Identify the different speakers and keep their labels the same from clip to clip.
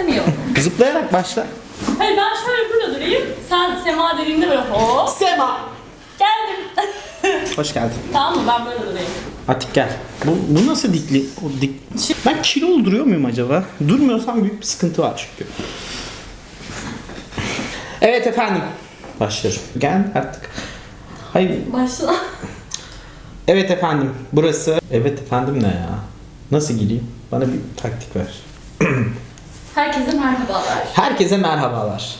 Speaker 1: istemiyorum.
Speaker 2: Zıplayarak başla.
Speaker 1: Hayır ben şöyle burada durayım. Sen Sema dediğinde böyle hop
Speaker 2: Sema.
Speaker 1: geldim.
Speaker 2: Hoş geldin.
Speaker 1: tamam mı ben böyle durayım.
Speaker 2: Atik gel. Bu, bu nasıl dikli? O dik... Ben kilolu duruyor muyum acaba? Durmuyorsam büyük bir sıkıntı var çünkü. Evet efendim. Başlıyorum. Gel artık. Hayır.
Speaker 1: Başla.
Speaker 2: Evet efendim. Burası. Evet efendim ne ya? Nasıl gireyim? Bana bir taktik ver.
Speaker 1: Herkese merhabalar.
Speaker 2: Herkese merhabalar.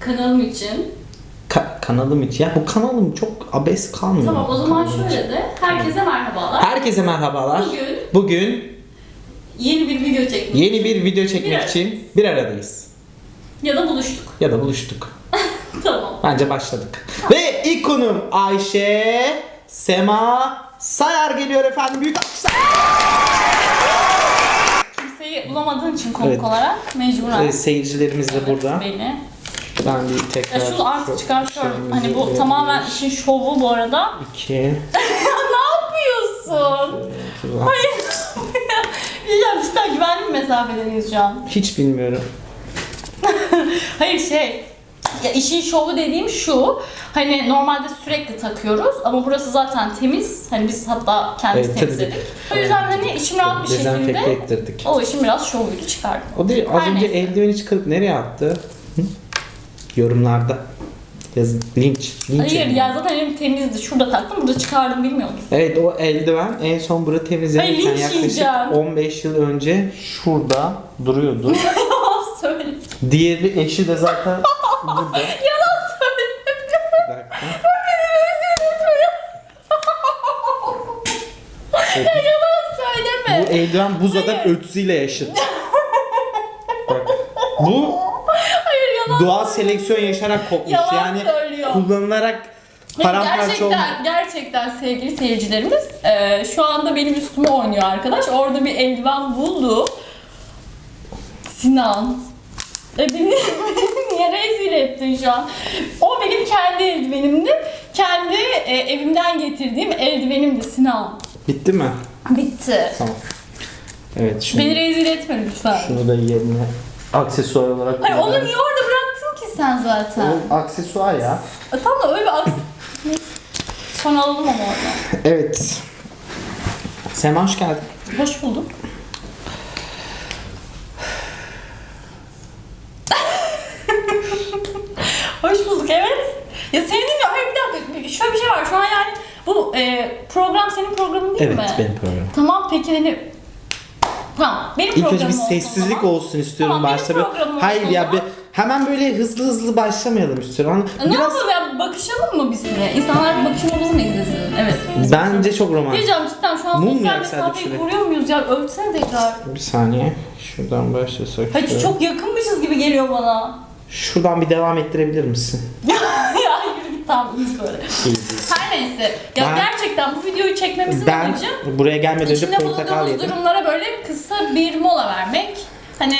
Speaker 1: Kanalım için.
Speaker 2: Ka- kanalım için. Ya bu kanalım çok abes kalmıyor.
Speaker 1: Tamam o zaman
Speaker 2: Kanalım için.
Speaker 1: şöyle de. Herkese merhabalar.
Speaker 2: Herkese merhabalar.
Speaker 1: Bugün
Speaker 2: Bugün
Speaker 1: yeni bir video çekmek
Speaker 2: yeni bir video çekmek
Speaker 1: arada.
Speaker 2: için bir aradayız.
Speaker 1: ya da buluştuk.
Speaker 2: Ya da buluştuk.
Speaker 1: tamam.
Speaker 2: Bence başladık. Ve ilk konum Ayşe Sema Sayar geliyor efendim. Büyük alkışlar.
Speaker 1: Kimseyi bulamadığın için konuk
Speaker 2: Evet.
Speaker 1: olarak mecburen.
Speaker 2: Ee, seyircilerimiz de burada.
Speaker 1: Beni.
Speaker 2: Ben bir tekrar...
Speaker 1: Ya şunu artık çıkartıyorum. Hani bu tamamen işin şovu bu arada.
Speaker 2: İki.
Speaker 1: Ya ne yapıyorsun? Hayır. Diyeceğim cidden güvenli bir mesafedeyiz şu an.
Speaker 2: Hiç bilmiyorum.
Speaker 1: Hayır şey ya işin şovu dediğim şu. Hani normalde sürekli takıyoruz ama burası zaten temiz. Hani biz hatta kendimiz
Speaker 2: Evet,
Speaker 1: temizledik. O yüzden hani içim rahat bir
Speaker 2: Dezenfekte
Speaker 1: şekilde
Speaker 2: ettirdik.
Speaker 1: o işin biraz şovuydu çıkardım.
Speaker 2: O değil, az
Speaker 1: Her
Speaker 2: önce
Speaker 1: neyse.
Speaker 2: eldiveni çıkarıp nereye attı? Hı? Yorumlarda. Yazın. Linç. Linç.
Speaker 1: Hayır ya zaten elim temizdi. Şurada taktım, burada çıkardım bilmiyor musun?
Speaker 2: Evet o eldiven en son temizlenirken
Speaker 1: Ay, linç
Speaker 2: yaklaşık
Speaker 1: yiyeceğim.
Speaker 2: 15 yıl önce şurada duruyordu.
Speaker 1: Söyle.
Speaker 2: Diğeri eşi de zaten burada.
Speaker 1: Yalan söyle.
Speaker 2: Bir dakika.
Speaker 1: ya yalan
Speaker 2: Bu
Speaker 1: söyleme.
Speaker 2: eldiven buzadan
Speaker 1: Hayır.
Speaker 2: ötüsüyle yaşıt. Bak. Bu
Speaker 1: Hayır yalan.
Speaker 2: doğal seleksiyon yaşarak kopmuş.
Speaker 1: Yalan
Speaker 2: yani
Speaker 1: söylüyor.
Speaker 2: kullanılarak paramparça olmuş.
Speaker 1: gerçekten, gerçekten sevgili seyircilerimiz e, şu anda benim üstüme oynuyor arkadaş. Orada bir eldiven buldu. Sinan. E beni, rezil ettin şu an? O benim kendi eldivenimdi. Kendi e, evimden getirdiğim eldivenimdi Sinan.
Speaker 2: Bitti mi?
Speaker 1: Bitti.
Speaker 2: Tamam. Evet şunu,
Speaker 1: Beni rezil etme lütfen.
Speaker 2: şunu da yerine aksesuar olarak
Speaker 1: Hayır onu niye orada bıraktın ki sen zaten?
Speaker 2: O aksesuar ya.
Speaker 1: E, Tam da öyle bir aks... Sonra alalım ama oradan.
Speaker 2: Evet. Sema hoş geldin.
Speaker 1: Hoş bulduk. Bulduk evet. Ya seni dinliyorum. Hayır bir dakika. Şöyle bir şey var. Şu an yani bu e, program senin programın değil
Speaker 2: Evet
Speaker 1: mi?
Speaker 2: benim programım.
Speaker 1: Tamam peki hani... Tamam benim
Speaker 2: İlk önce bir
Speaker 1: olsun
Speaker 2: sessizlik
Speaker 1: zaman.
Speaker 2: olsun istiyorum
Speaker 1: Tamam, benim
Speaker 2: başta. Böyle-
Speaker 1: programım olsun
Speaker 2: Hayır
Speaker 1: o
Speaker 2: ya bir, hemen böyle hızlı hızlı başlamayalım istiyorum. Hani
Speaker 1: Ne
Speaker 2: biraz
Speaker 1: yapalım ya bakışalım mı biz de? İnsanlar bakışmamızı mı izlesin? Evet.
Speaker 2: bence çok romantik.
Speaker 1: Diyeceğim cidden şu an
Speaker 2: Mum mu
Speaker 1: sosyal mesafeyi koruyor muyuz ya? Ölçsene tekrar.
Speaker 2: Bir saniye. Şuradan başlasak.
Speaker 1: Hayır
Speaker 2: şöyle.
Speaker 1: çok yakınmışız gibi geliyor bana.
Speaker 2: Şuradan bir devam ettirebilir misin?
Speaker 1: ya yürü git tamam böyle. Her neyse. Ya
Speaker 2: Ben-
Speaker 1: gerçekten bu videoyu çekmemizin
Speaker 2: Ben
Speaker 1: amacı
Speaker 2: buraya gelmeden önce
Speaker 1: içinde
Speaker 2: portakal
Speaker 1: bulunduğumuz
Speaker 2: yedim.
Speaker 1: durumlara böyle kısa bir mola vermek. Hani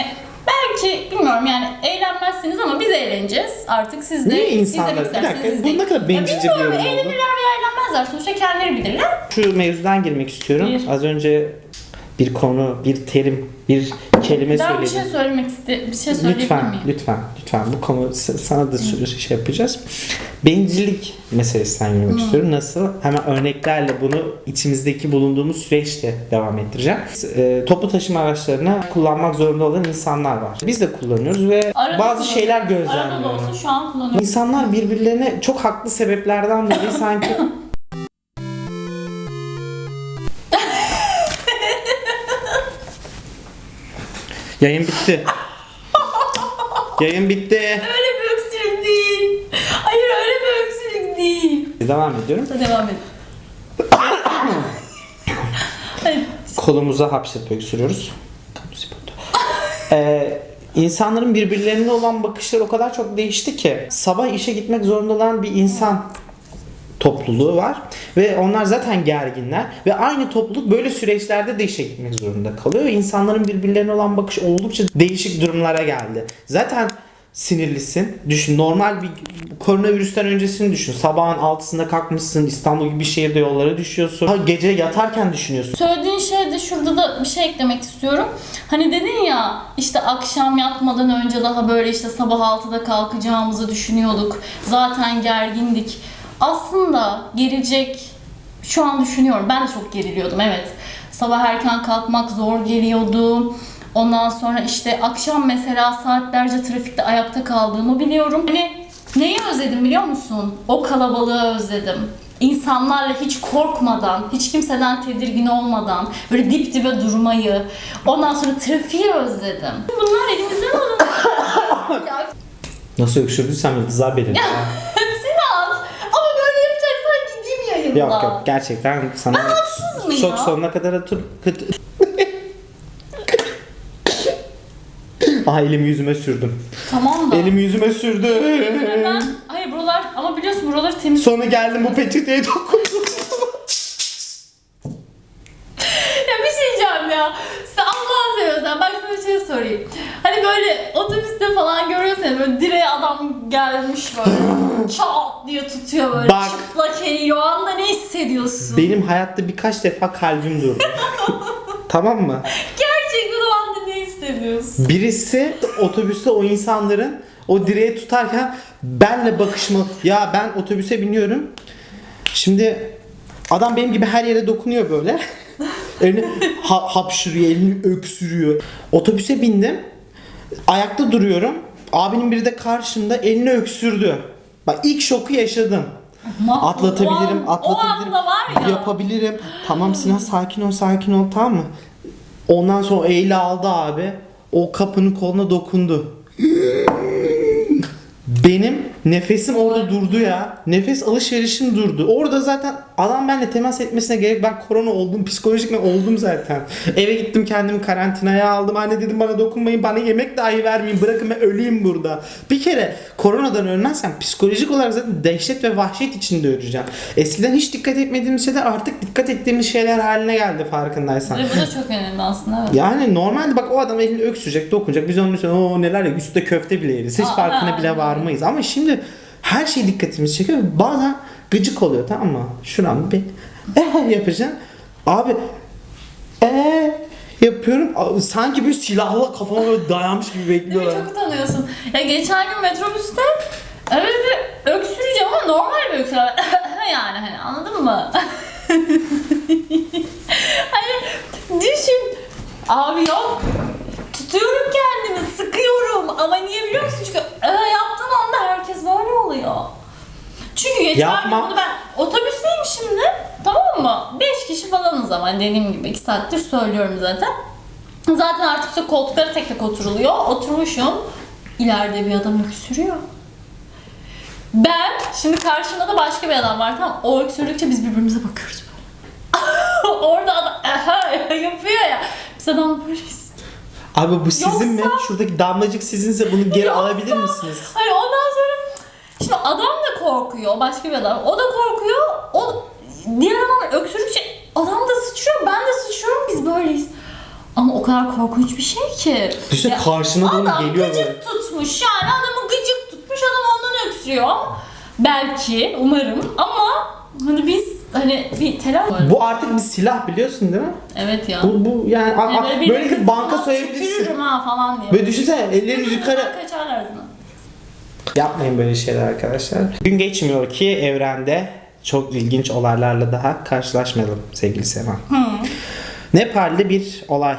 Speaker 1: belki bilmiyorum yani eğlenmezsiniz ama biz eğleneceğiz. Artık siz de
Speaker 2: Niye insanlar- bir
Speaker 1: isterseniz
Speaker 2: dakika, bu
Speaker 1: izleyin.
Speaker 2: ne kadar
Speaker 1: Ya
Speaker 2: bencilce bir
Speaker 1: bilmiyorum,
Speaker 2: yorum oldu.
Speaker 1: Eğlenirler veya eğlenmezler. Sonuçta kendileri bilirler.
Speaker 2: Şu mevzudan girmek istiyorum.
Speaker 1: Bir.
Speaker 2: Az önce bir konu, bir terim, bir kelime
Speaker 1: bir
Speaker 2: söyledim.
Speaker 1: şey söylemek iste bir şey söyleyebilir
Speaker 2: Lütfen,
Speaker 1: miyim?
Speaker 2: lütfen, lütfen. Bu konu sana da sö- şey yapacağız. Bencillik meselesinden girmek istiyorum. Nasıl? Hemen örneklerle bunu içimizdeki bulunduğumuz süreçte devam ettireceğim. E, toplu taşıma araçlarını kullanmak zorunda olan insanlar var. Biz de kullanıyoruz ve
Speaker 1: Arada
Speaker 2: bazı şeyler
Speaker 1: Arada da olsa şu an kullanıyorum.
Speaker 2: İnsanlar birbirlerine çok haklı sebeplerden dolayı sanki Yayın bitti. Yayın bitti.
Speaker 1: Öyle bir öksürük değil. Hayır öyle bir öksürük değil.
Speaker 2: Devam ediyorum.
Speaker 1: Devam et.
Speaker 2: Kolumuza hapşırıp öksürüyoruz. Ee, insanların birbirlerine olan bakışları o kadar çok değişti ki sabah işe gitmek zorunda olan bir insan topluluğu var ve onlar zaten gerginler ve aynı topluluk böyle süreçlerde de işe gitmek zorunda kalıyor insanların birbirlerine olan bakış oldukça değişik durumlara geldi. Zaten sinirlisin. Düşün normal bir koronavirüsten öncesini düşün. Sabahın altısında kalkmışsın İstanbul gibi bir şehirde yollara düşüyorsun. Ha, gece yatarken düşünüyorsun.
Speaker 1: Söylediğin şeyde şurada da bir şey eklemek istiyorum. Hani dedin ya işte akşam yatmadan önce daha böyle işte sabah 6'da kalkacağımızı düşünüyorduk. Zaten gergindik. Aslında gelecek şu an düşünüyorum. Ben de çok geriliyordum evet. Sabah erken kalkmak zor geliyordu. Ondan sonra işte akşam mesela saatlerce trafikte ayakta kaldığımı biliyorum. Hani neyi özledim biliyor musun? O kalabalığı özledim. İnsanlarla hiç korkmadan, hiç kimseden tedirgin olmadan böyle dip dibe durmayı, ondan sonra trafiği özledim. Bunlar elimizden ya
Speaker 2: Nasıl öksürdüysem yıldızlar belirli.
Speaker 1: yapacaksan gideyim yayında.
Speaker 2: yok yok gerçekten sana
Speaker 1: haksız mıyım
Speaker 2: çok sonuna kadar kıt- Aha elimi yüzüme sürdüm.
Speaker 1: Tamam da.
Speaker 2: Elimi yüzüme sürdüm.
Speaker 1: Ben, hayır buralar ama biliyorsun buraları temiz.
Speaker 2: Sonra geldim bu peçeteye dokundum.
Speaker 1: Ya bir şey diyeceğim ya. Sen Allah'ını seviyorsan bak sana bir şey sorayım. Hani böyle otobüste falan görüyorsun ya böyle direğe adam gelmiş böyle çat diye tutuyor böyle
Speaker 2: Bak.
Speaker 1: çıplak eliyle o anda ne hissediyorsun?
Speaker 2: Benim hayatta birkaç defa kalbim durdu. tamam mı?
Speaker 1: Gerçekten o anda ne hissediyorsun?
Speaker 2: Birisi otobüste o insanların o direğe tutarken benle bakışma. Ya ben otobüse biniyorum. Şimdi adam benim gibi her yere dokunuyor böyle. elini ha- hapşırıyor, elini öksürüyor. Otobüse bindim. Ayakta duruyorum. Abinin biri de karşımda elini öksürdü. Bak ilk şoku yaşadım.
Speaker 1: Mahvoldum.
Speaker 2: Atlatabilirim,
Speaker 1: O an-
Speaker 2: atlatabilirim.
Speaker 1: O var ya.
Speaker 2: Yapabilirim. Tamam Sinan sakin ol, sakin ol tamam mı? Ondan sonra eğili aldı abi. O kapının koluna dokundu. Benim nefesim orada durdu ya. Nefes alışverişim durdu. Orada zaten adam benimle temas etmesine gerek ben korona oldum. Psikolojik mi oldum zaten. Eve gittim kendimi karantinaya aldım. Anne dedim bana dokunmayın. Bana yemek dahi vermeyin. Bırakın ben öleyim burada. Bir kere koronadan ölmezsem psikolojik olarak zaten dehşet ve vahşet içinde öleceğim. Eskiden hiç dikkat etmediğimiz şeyler artık dikkat ettiğimiz şeyler haline geldi farkındaysan.
Speaker 1: Ve bu da çok önemli aslında. Evet.
Speaker 2: Yani normalde bak o adam elini öksürecek, dokunacak. Biz onun üstüne o neler ya üstte köfte bile yeriz. Hiç
Speaker 1: Aa,
Speaker 2: farkına bile varmayız. Ama şimdi her şey dikkatimizi çekiyor. Bazen gıcık oluyor tamam mı? Şuram bir eh yapacağım. Abi eh yapıyorum. Sanki bir silahla kafama böyle dayanmış gibi bekliyorlar.
Speaker 1: Çok utanıyorsun. Ya geçen gün metrobüste öyle bir öksüreceğim ama normal bir öksürüğüm. yani hani anladın mı? hani düşün. Abi yok. Tutuyorum kendimi, Ama niye biliyor musun? Çünkü e, yaptığım anda herkes böyle oluyor. Çünkü geçen
Speaker 2: Yapma.
Speaker 1: gün bunu ben otobüsteyim şimdi. Tamam mı? 5 kişi falanız ama dediğim gibi 2 saattir söylüyorum zaten. Zaten artık işte koltuklara tek tek oturuluyor. Oturmuşum. İleride bir adam öksürüyor. Ben, şimdi karşımda da başka bir adam var tamam O öksürdükçe biz birbirimize bakıyoruz böyle. Orada adam aha yapıyor ya. Biz adam böyleyiz.
Speaker 2: Abi bu sizin mi?
Speaker 1: Yoksa-
Speaker 2: Şuradaki damlacık sizinse bunu geri alabilir misiniz?
Speaker 1: Hani ondan sonra şimdi adam da korkuyor. Başka bir adam. O da korkuyor. O diğer adam öksürdükçe adam da sıçrıyor. Ben de sıçrıyorum. Biz böyleyiz. Ama o kadar korkunç bir şey ki.
Speaker 2: Düşünsene
Speaker 1: Ya
Speaker 2: karşına doğru
Speaker 1: adam
Speaker 2: geliyor
Speaker 1: gıcık
Speaker 2: böyle.
Speaker 1: tutmuş. Yani adamı gıcık tutmuş. Adam ondan öksürüyor. Belki. Umarım. Ama hani biz hani bir telaş
Speaker 2: Bu artık bir silah biliyorsun değil mi?
Speaker 1: Evet ya.
Speaker 2: Bu, bu yani
Speaker 1: Yani
Speaker 2: a-
Speaker 1: bir
Speaker 2: böyle bir banka soyabilirsin.
Speaker 1: ha falan diye.
Speaker 2: Böyle düşünsene ellerini yukarı
Speaker 1: Kaçarlar.
Speaker 2: Yapmayın böyle şeyler arkadaşlar. Gün geçmiyor ki evrende çok ilginç olaylarla daha karşılaşmayalım sevgili Sema. Nepal'de bir olay.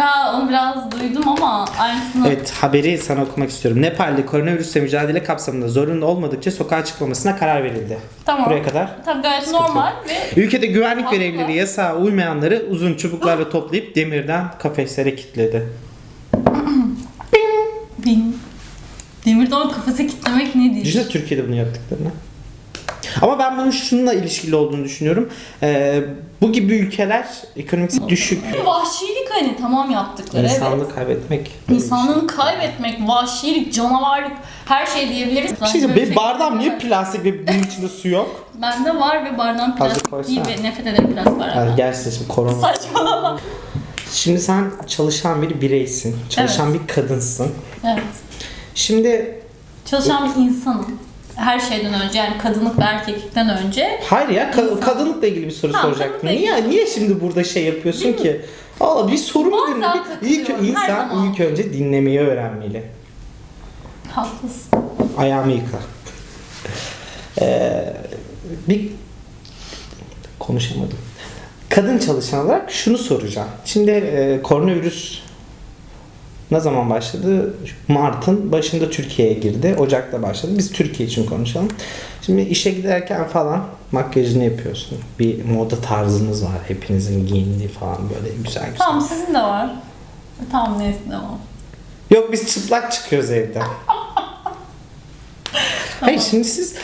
Speaker 1: Ya onu biraz duydum ama aynısını
Speaker 2: Evet haberi sana okumak istiyorum. Nepal'de koronavirüsle mücadele kapsamında zorunlu olmadıkça sokağa çıkılmasına karar verildi.
Speaker 1: Tamam.
Speaker 2: Buraya kadar.
Speaker 1: Tabii gayet
Speaker 2: Sıkıntı
Speaker 1: normal ve
Speaker 2: Ülkede güvenlik
Speaker 1: Haklı.
Speaker 2: görevlileri yasağa uymayanları uzun çubuklarla toplayıp demirden kafeslere kilitledi.
Speaker 1: bin. Demirden kafası kitlemek nedir?
Speaker 2: Düşünsene Türkiye'de bunu yaptıklarını. Ama ben bunun şununla ilişkili olduğunu düşünüyorum. Ee, bu gibi ülkeler ekonomik düşük.
Speaker 1: Vahşilik hani tamam yaptıkları evet.
Speaker 2: İnsanlığı kaybetmek. bir şey.
Speaker 1: İnsanlığını kaybetmek, vahşilik, canavarlık her şey diyebiliriz.
Speaker 2: Bir şey benim bardağım niye plastik ve bunun içinde su yok?
Speaker 1: Bende var ve bardağım plastik değil ve nefret ederim plastik
Speaker 2: Yani
Speaker 1: bardağından.
Speaker 2: gelsin şimdi korona.
Speaker 1: Saçmalama.
Speaker 2: Şimdi sen çalışan bir bireysin. Çalışan bir kadınsın.
Speaker 1: Evet.
Speaker 2: Şimdi
Speaker 1: Çalışan bir insanım. Her şeyden önce yani kadınlık ve erkeklikten önce
Speaker 2: hayır ya ka- kadınlıkla ilgili bir soru
Speaker 1: Tamam,
Speaker 2: soracaktım. Niye
Speaker 1: ilgili
Speaker 2: niye şimdi burada şey yapıyorsun
Speaker 1: Değil mi?
Speaker 2: Valla bir soru mu
Speaker 1: Bazen
Speaker 2: dinle? İlk
Speaker 1: takılıyorum, her
Speaker 2: insan
Speaker 1: zaman.
Speaker 2: ilk önce dinlemeyi öğrenmeli.
Speaker 1: haklısın.
Speaker 2: Ayağımı yıka. Ee, bir konuşamadım. Kadın çalışan olarak şunu soracağım. Şimdi e, koronavirüs ne zaman başladı? Mart'ın başında Türkiye'ye girdi. Ocak'ta başladı. Biz Türkiye için konuşalım. Şimdi işe giderken falan makyajını yapıyorsun. Bir moda tarzınız var. Hepinizin giyindiği falan böyle güzel güzel.
Speaker 1: Tamam sizin de var. Tamam neyse tamam.
Speaker 2: Yok biz çıplak çıkıyoruz evden. Hayır şimdi siz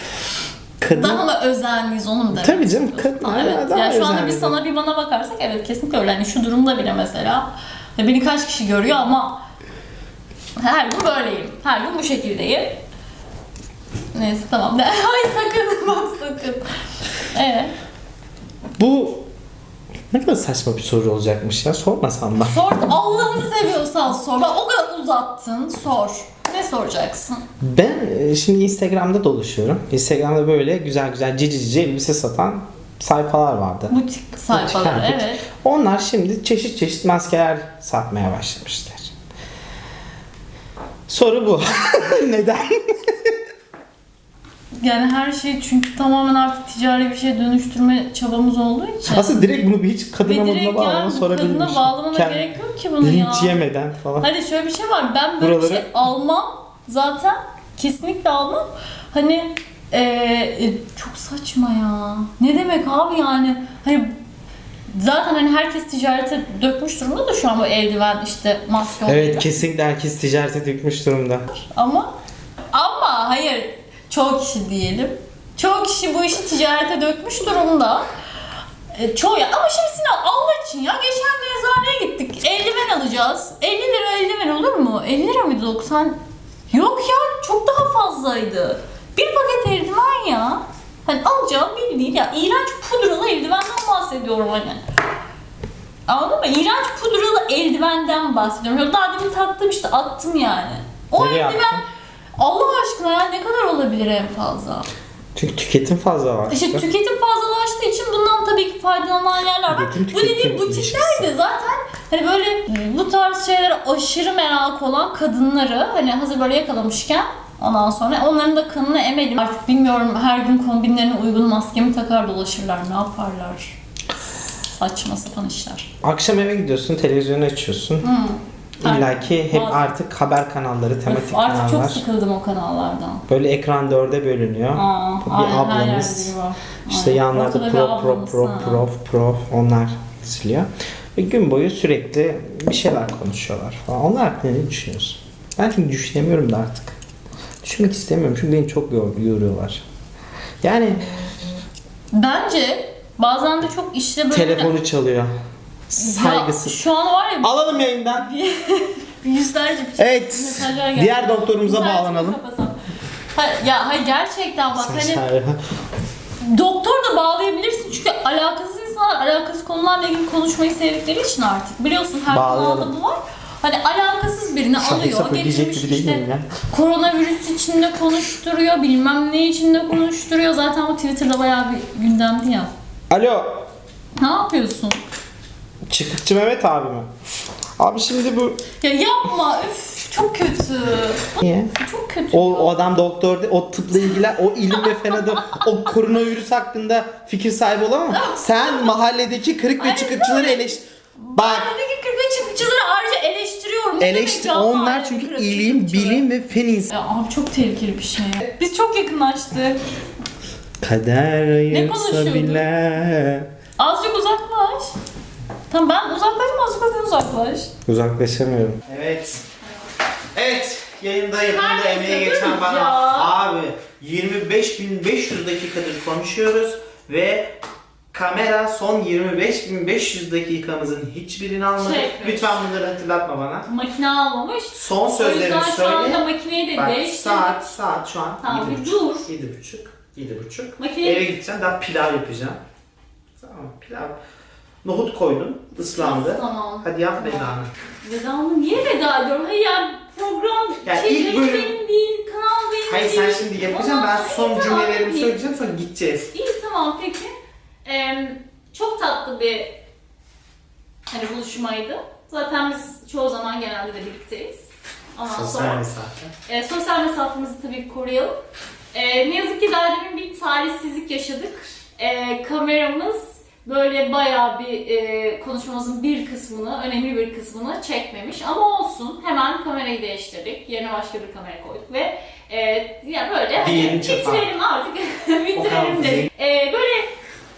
Speaker 2: kadın
Speaker 1: Daha mı özenliyiz onu mu demek
Speaker 2: Tabii canım, kadın-
Speaker 1: Evet.
Speaker 2: daha
Speaker 1: yani şu anda biz sana bir bana bakarsak evet kesinlikle öyle. Yani şu durumda bile mesela beni kaç kişi görüyor ama her gün böyleyim. Her gün bu şekildeyim. Neyse tamam. Ay sakın bak sakın. Evet.
Speaker 2: bu ne kadar saçma bir soru olacakmış ya sormasam da.
Speaker 1: Sor. Allah'ını seviyorsan sor. Bak o kadar uzattın. Sor. Ne soracaksın?
Speaker 2: Ben e, şimdi Instagram'da dolaşıyorum. Instagram'da böyle güzel güzel cici cici elbise satan sayfalar vardı.
Speaker 1: Butik sayfaları
Speaker 2: Butik,
Speaker 1: evet.
Speaker 2: Onlar şimdi çeşit çeşit maskeler satmaya başlamışlar. Soru bu. Neden?
Speaker 1: Yani her şey çünkü tamamen artık ticari bir şeye dönüştürme çabamız olduğu için.
Speaker 2: Aslında direkt bunu bir hiç kadına moduna
Speaker 1: direkt
Speaker 2: bağlama
Speaker 1: yani
Speaker 2: sorabilirmiş.
Speaker 1: kadına bağlamana
Speaker 2: Kendi
Speaker 1: gerek yok ki bunu ya.
Speaker 2: Linç yemeden falan.
Speaker 1: Hani şöyle bir şey var. Ben böyle bir
Speaker 2: Buraları-
Speaker 1: şey almam zaten. Kesinlikle almam. Hani eee, çok saçma ya. Ne demek abi yani? Hani zaten hani herkes ticarete dökmüş durumda da şu an bu eldiven işte maske.
Speaker 2: Evet kesinlikle herkes ticarete dökmüş durumda.
Speaker 1: Ama ama hayır çoğu kişi diyelim. Çoğu kişi bu işi ticarete dökmüş durumda. E, çoğu ya ama şimdi Sinan Allah için ya geçen gün eczaneye gittik. Eldiven alacağız. 50 lira eldiven olur mu? 50 lira mıydı 90? Yok ya çok daha fazlaydı. Bir paket eldiven ya. Hani alacağım bildiğin ya iğrenç pudralı eldivenden bahsediyorum hani. Anladın mı? İğrenç pudralı eldivenden bahsediyorum. Daha demin taktım işte attım yani. O
Speaker 2: Nereye
Speaker 1: eldiven
Speaker 2: attın?
Speaker 1: Allah aşkına ya ne kadar olabilir en fazla?
Speaker 2: Çünkü tüketim fazla var.
Speaker 1: İşte tüketim fazlalaştığı için bundan tabii ki faydalanan yerler var.
Speaker 2: Üretim,
Speaker 1: Bu dediğim
Speaker 2: tüketim
Speaker 1: butikler de zaten hani böyle bu tarz şeylere aşırı merak olan kadınları hani hazır böyle yakalamışken ondan sonra onların da kanını emelim. Artık bilmiyorum her gün kombinlerine uygun maskemi takar dolaşırlar ne yaparlar. Saçma sapan işler.
Speaker 2: Akşam eve gidiyorsun, televizyonu açıyorsun.
Speaker 1: Her-
Speaker 2: İlla ki hep
Speaker 1: Bazen.
Speaker 2: artık haber kanalları, tematik
Speaker 1: Öf, artık çok
Speaker 2: kanallar.
Speaker 1: sıkıldım o kanallardan.
Speaker 2: Böyle ekran dörde bölünüyor.
Speaker 1: Aa,
Speaker 2: bir
Speaker 1: aynen, her
Speaker 2: ablamız,
Speaker 1: yerde biri var.
Speaker 2: İşte
Speaker 1: Aynen.
Speaker 2: yanlarda
Speaker 1: Ortada bir
Speaker 2: pro, pro,
Speaker 1: ablamız,
Speaker 2: pro,
Speaker 1: ha.
Speaker 2: pro, pro onlar diziliyor. Ve gün boyu sürekli bir şeyler konuşuyorlar falan. Onlar hakkında ne düşünüyorsun? Ben çünkü düşünemiyorum da artık. Düşünmek istemiyorum çünkü beni çok yor- yoruyorlar. Yani
Speaker 1: Bence bazen de çok işte böyle...
Speaker 2: telefonu çalıyor.
Speaker 1: Ya,
Speaker 2: Saygısız.
Speaker 1: şu an var ya
Speaker 2: Alalım yayından.
Speaker 1: yüzlerce bir şey.
Speaker 2: Evet. Diğer doktorumuza
Speaker 1: İnternetimi
Speaker 2: bağlanalım.
Speaker 1: Hayır, ya hayır gerçekten bak hani doktor da bağlayabilirsin çünkü alakasız insanlar alakasız konularla ilgili konuşmayı sevdikleri için artık biliyorsun her kanalda bu var. Hani alakasız birini
Speaker 2: Sapık
Speaker 1: alıyor, getirmiş işte
Speaker 2: ya?
Speaker 1: koronavirüs içinde konuşturuyor, bilmem ne içinde konuşturuyor. Zaten bu Twitter'da bayağı bir gündemdi ya.
Speaker 2: Alo.
Speaker 1: Ne yapıyorsun?
Speaker 2: Çıkıkçı Mehmet abi mi? Abi şimdi bu...
Speaker 1: Ya yapma, üf çok kötü.
Speaker 2: Niye?
Speaker 1: Çok kötü.
Speaker 2: O, o adam doktor, de- o tıpla ilgilen, o ilim ve fen adam, o koronavirüs hakkında fikir sahibi olamam. Sen mahalledeki kırık ve çıkıkçıları eleş... Bak
Speaker 1: Mahalledeki kırk ve çıkıkçıları ayrıca eleştiriyorum. Ne
Speaker 2: eleştir
Speaker 1: ya
Speaker 2: onlar
Speaker 1: mahalledeki
Speaker 2: çünkü
Speaker 1: kırk ve
Speaker 2: ilim,
Speaker 1: çıkıkçıları?
Speaker 2: bilim ve fen insan.
Speaker 1: Ya abi çok tehlikeli bir şey. Biz çok yakınlaştık.
Speaker 2: Kader ayırsa
Speaker 1: konuşuyorduk?
Speaker 2: bile.
Speaker 1: Azıcık uzaklaş. Tamam ben uzaklaşayım azıcık sen uzaklaş.
Speaker 2: Uzaklaşamıyorum. Evet. Evet. Yayındayım. Bunda
Speaker 1: Neredesin?
Speaker 2: emeği geçen bana.
Speaker 1: ya.
Speaker 2: Abi 25.500 dakikadır konuşuyoruz ve kamera son 25.500 dakikamızın hiçbirini almadı.
Speaker 1: Çekmiş.
Speaker 2: Lütfen bunları hatırlatma bana.
Speaker 1: Makine almamış.
Speaker 2: Son
Speaker 1: O
Speaker 2: sözlerimi
Speaker 1: yüzden şu anda
Speaker 2: söyle.
Speaker 1: makineyi de
Speaker 2: Bak
Speaker 1: değiştirdik.
Speaker 2: saat saat şu an
Speaker 1: Tamam
Speaker 2: yedi
Speaker 1: bir
Speaker 2: buçuk.
Speaker 1: dur.
Speaker 2: Yedi buçuk. Yedi buçuk.
Speaker 1: Makine-
Speaker 2: Eve gideceğim daha pilav yapacağım. Tamam pilav. Nohut koydum ıslandı.
Speaker 1: Tamam.
Speaker 2: Hadi yap vedanı.
Speaker 1: Veda mı? Niye veda ediyorum? Hayır ya program
Speaker 2: Ya
Speaker 1: şey,
Speaker 2: ilk bölüm-
Speaker 1: benim değil, kanal benim
Speaker 2: Hayır
Speaker 1: değil.
Speaker 2: sen şimdi yapacaksın
Speaker 1: Ondan
Speaker 2: ben
Speaker 1: sonra
Speaker 2: son
Speaker 1: iyi, tamam,
Speaker 2: cümlelerimi
Speaker 1: iyi.
Speaker 2: söyleyeceğim sonra gideceğiz.
Speaker 1: İyi tamam peki. Ee, çok tatlı bir hani buluşmaydı. Zaten biz çoğu zaman genelde de birlikteyiz. Ondan
Speaker 2: Sosyal
Speaker 1: sonra
Speaker 2: mesafe.
Speaker 1: e, sosyal mesafemizi tabii koruyalım. E, ne yazık ki daha demin bir talihsizlik yaşadık. E, kameramız böyle bayağı bir e, konuşmamızın bir kısmını, önemli bir kısmını çekmemiş. Ama olsun hemen kamerayı değiştirdik. Yerine başka bir kamera koyduk ve e, yani böyle hani
Speaker 2: çöpe
Speaker 1: bitirelim artık. bitirelim dedik. E, böyle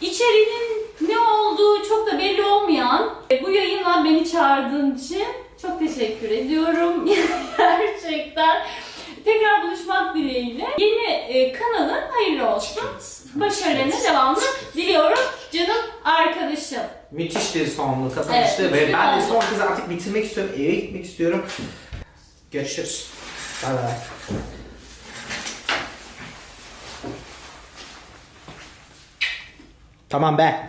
Speaker 1: içeriğinin ne olduğu çok da belli olmayan e, bu yayına beni çağırdığın için çok teşekkür ediyorum. Gerçekten. Tekrar buluşmak dileğiyle. Yeni e, kanalın hayırlı olsun. Başarılarının devamını diliyorum canım arkadaşım.
Speaker 2: Müthiş bir sonlu kapanıştı
Speaker 1: Evet,
Speaker 2: ve ben de son kez artık bitirmek istiyorum. Eve gitmek istiyorum. Görüşürüz. Bay bay. Tamam be.